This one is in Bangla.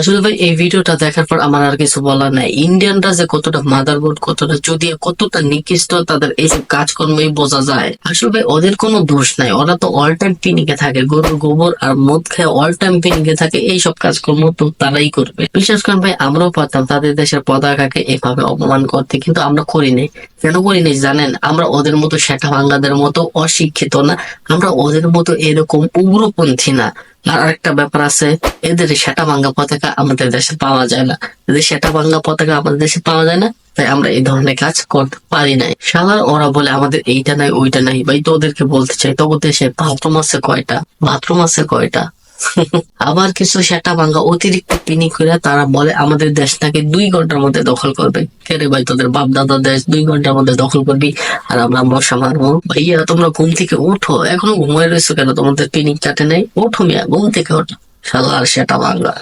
আসলে ভাই, এই ভিডিওটা দেখার পর আমার আর কিছু বলার নাই। ইন্ডিয়ানরা যে কতটা মাদারবোর্ড কতটা যদি, কতটা নিকৃষ্ট তাদের এইসব কাজকর্মই বোঝা যায়, আসলে ভাই, ওদের কোনো দোষ নাই। ওরা তো অল টাইম পিনিকে থাকে, গরুর গোবর আর মদ খেয়ে অল টাইম পিনিকে থাকে, এইসব কাজকর্ম তো তারাই করবে। বিশেষ করে ভাই, আমরাও পারতাম তাদের দেশের পতাকাকে এভাবে অপমান করতে, কিন্তু আমরা করি নাই কেন করি নাই জানেন? আমরা ওদের মতো শেখা বাংলাদের মতো অশিক্ষিত না। আমরা ওদের মতো এরকম উগ্রপন্থী না। আর আরেকটা ব্যাপার আছে, এদের সেটা ভাঙ্গা পতাকা আমাদের দেশে পাওয়া যায় না। এদের সেটা ভাঙ্গা পতাকা আমাদের দেশে পাওয়া যায় না, তাই আমরা এই ধরনের কাজ করতে পারি নাই। সাধারণ ওরা বলে আমাদের এইটা নাই, ওইটা নাই। ভাই তো ওদেরকে বলতে চাই তবু দেশে বাথরুম আছে কয়টা? বাথরুম আছে কয়টা? আবার কিছু সেটা ভাঙ্গা অতিরিক্ত পিনি করে তারা বলে, আমাদের দেশটাকে দুই ঘণ্টার মধ্যে দখল করবে। কে রে ভাই, তোদের বাপ দাদা দেশ দুই ঘণ্টার মধ্যে দখল করবি? আর আমরা মশা মারবো। ভাইয়া, তোমরা ঘুম থেকে উঠো এখনও ঘুমায় রয়েছো কেন? তোমাদের পিনিক কাটে নাই? উঠো মিয়া, ঘুম থেকে ওঠো। শালা, আর সেটা ভাঙ্গা